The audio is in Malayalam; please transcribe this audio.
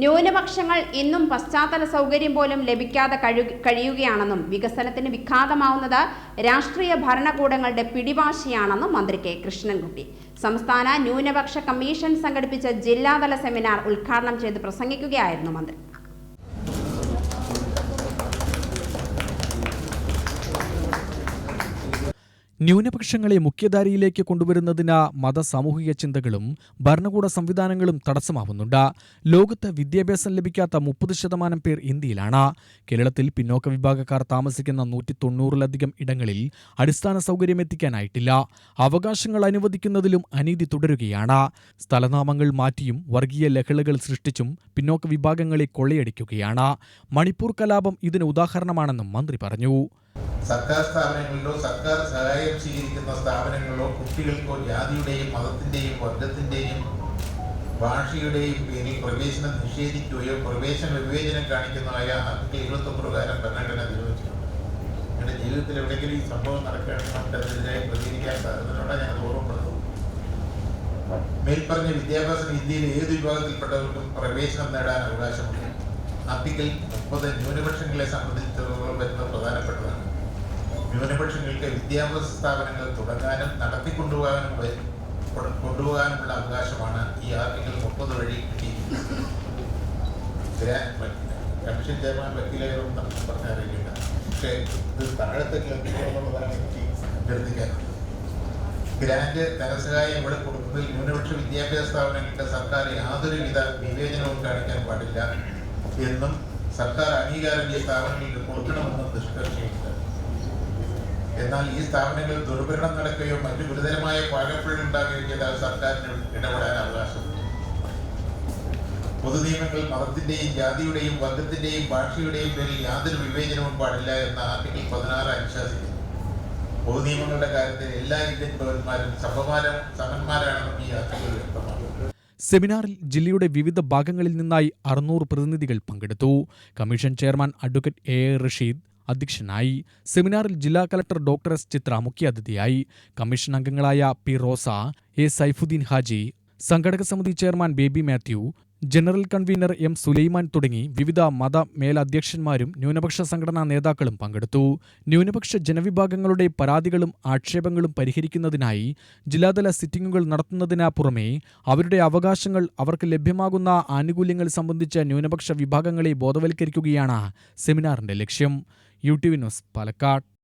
ന്യൂനപക്ഷങ്ങൾ ഇന്നും പശ്ചാത്തല സൗകര്യം പോലും ലഭിക്കാതെ കഴി- കഴിയുകയാണെന്നും വികസനത്തിന് വിഘാതമാവുന്നത് രാഷ്ട്രീയ ഭരണകൂടങ്ങളുടെ പിടിവാശിയാണെന്നും മന്ത്രി കെ കൃഷ്ണൻകുട്ടി. സംസ്ഥാന ന്യൂനപക്ഷ കമ്മീഷൻ സംഘടിപ്പിച്ച ജില്ലാതല സെമിനാർ ഉദ്ഘാടനം ചെയ്ത് പ്രസംഗിക്കുകയായിരുന്നു മന്ത്രി. ന്യൂനപക്ഷങ്ങളെ മുഖ്യധാരയിലേക്ക് കൊണ്ടുവരുന്നതിന് മതസാമൂഹിക ചിന്തകളും ഭരണകൂട സംവിധാനങ്ങളും തടസ്സമാവുന്നുണ്ട്. ലോകത്ത് വിദ്യാഭ്യാസം ലഭിക്കാത്ത മുപ്പത് ശതമാനം പേർ ഇന്ത്യയിലാണ്. കേരളത്തിൽ പിന്നോക്ക വിഭാഗക്കാർ താമസിക്കുന്ന നൂറ്റി തൊണ്ണൂറിലധികം ഇടങ്ങളിൽ അടിസ്ഥാന സൗകര്യം എത്തിക്കാനായിട്ടില്ല. അവകാശങ്ങൾ അനുവദിക്കുന്നതിലും അനീതി തുടരുകയാണ്. സ്ഥലനാമങ്ങൾ മാറ്റിയും വർഗീയ ലഹളകൾ സൃഷ്ടിച്ചും പിന്നോക്ക വിഭാഗങ്ങളെ കൊള്ളയടിക്കുകയാണ്. മണിപ്പൂർ കലാപം ഇതിന് ഉദാഹരണമാണെന്നും മന്ത്രി പറഞ്ഞു. സർക്കാർ സ്ഥാപനങ്ങളിലോ സർക്കാർ സഹായം സ്വീകരിക്കുന്ന സ്ഥാപനങ്ങളിലോ കുട്ടികൾക്കോ ജാതിയുടെയും മതത്തിന്റെയും വർഗത്തിന്റെയും ഭാഷയുടെയും പേരിൽ പ്രവേശനം നിഷേധിക്കുകയോ പ്രവേശന വിവേചനം കാണിക്കുന്നതായ ആർട്ടിക്കിൾ ഇരുപത്തൊന്ന് പ്രകാരം ഭരണഘടന നിരോധിച്ചിട്ടുണ്ട്. നിങ്ങളുടെ ജീവിതത്തിൽ എവിടെയെങ്കിലും ഈ സംഭവം നടക്കുകയാണെങ്കിൽ നമുക്ക് അതിനെതിരെ പ്രതികരിക്കാൻ സാധിക്കുന്നതോടെ ഞാൻ ഓർമ്മപ്പെടുന്നു മേൽപ്പറഞ്ഞ വിദ്യാഭ്യാസം ഇന്ത്യയിൽ ഏത് വിഭാഗത്തിൽപ്പെട്ടവർക്കും പ്രവേശനം നേടാൻ അവകാശമുണ്ട്. ആർട്ടിക്കിൾ മുപ്പത് ന്യൂനപക്ഷങ്ങളെ സംബന്ധിച്ചിടത്തോളം വരുന്നത് പ്രധാനപ്പെട്ടതാണ്. ന്യൂനപക്ഷങ്ങൾക്ക് വിദ്യാഭ്യാസ സ്ഥാപനങ്ങൾ തുടങ്ങാനും നടത്തിക്കൊണ്ടുപോകാനും കൊണ്ടുപോകാനുമുള്ള അവകാശമാണ് ഈ ആർട്ടിക്കിൾ മുപ്പത് വഴി കിട്ടിയിരിക്കുന്നത്. പറഞ്ഞറിയില്ല പക്ഷേ ഇത് താഴത്തേക്ക് എത്തിക്കുക എന്നുള്ളതാണ് എനിക്ക് അഭ്യർത്ഥിക്കാനുള്ളത് ഗ്രാന്റ് ധനസഹായം ഇവിടെ കൊടുക്കുന്നതിൽ ന്യൂനപക്ഷ വിദ്യാഭ്യാസ സ്ഥാപനങ്ങൾക്ക് സർക്കാർ യാതൊരുവിധ വിവേചനവും കാണിക്കാൻ പാടില്ല എന്നും സർക്കാർ അംഗീകാരം ഈ സ്ഥാപനങ്ങൾക്ക് കൊടുക്കണമെന്നും നിഷ്കർഷയുണ്ട് എന്നാൽ ഈ സ്ഥാപനങ്ങൾ ദുർഭരണം നടക്കുകയോ മറ്റു ഗുരുതരമായ പാകപ്പിഴ ഉണ്ടാകുകയോ ചെയ്താൽ സർക്കാരിന് ഇടപെടാൻ അവകാശമുണ്ട് പൊതുനിയമങ്ങൾ മതത്തിന്റെയും ജാതിയുടെയും വർഗത്തിന്റെയും ഭാഷയുടെയും പേരിൽ യാതൊരു വിവേചനവും പാടില്ല എന്ന ആർട്ടിക്കിൾ പതിനാറ് അനുശാസിക്കുന്നു. പൊതുനിയമങ്ങളുടെ കാര്യത്തിൽ എല്ലാ ഇന്ത്യൻ പൗരന്മാരും സമമാരും സമന്മാരാണെന്നും ഈ ആർട്ടിക്കിൾ വ്യക്തമാക്കുന്നു. സെമിനാറിൽ ജില്ലയുടെ വിവിധ ഭാഗങ്ങളിൽ നിന്നായി അറുന്നൂറ് പ്രതിനിധികൾ പങ്കെടുത്തു. Commission chairman advocate A Rasheed അധ്യക്ഷനായി സെമിനാറിൽ ജില്ലാ കലക്ടർ ഡോക്ടർ എസ് ചിത്ര മുഖ്യാതിഥിയായി കമ്മീഷൻ അംഗങ്ങളായ പി റോസ എ സൈഫുദ്ദീൻ ഹാജി സംഘടക സമിതി chairman Baby Mathew general convener M Sulaiman തുടങ്ങി വിവിധ മത മേലധ്യക്ഷന്മാരും ന്യൂനപക്ഷ സംഘടനാ നേതാക്കളും പങ്കെടുത്തു. ന്യൂനപക്ഷ ജനവിഭാഗങ്ങളുടെ പരാതികളും ആക്ഷേപങ്ങളും പരിഹരിക്കുന്നതിനായി ജില്ലാതല സിറ്റിംഗുകൾ നടത്തുന്നതിന് പുറമെ അവരുടെ അവകാശങ്ങൾ അവർക്ക് ലഭ്യമാകുന്ന ആനുകൂല്യങ്ങൾ സംബന്ധിച്ച ന്യൂനപക്ഷ വിഭാഗങ്ങളെ ബോധവൽക്കരിക്കുകയാണ് സെമിനാറിന്റെ ലക്ഷ്യം. U T V news Palakkad.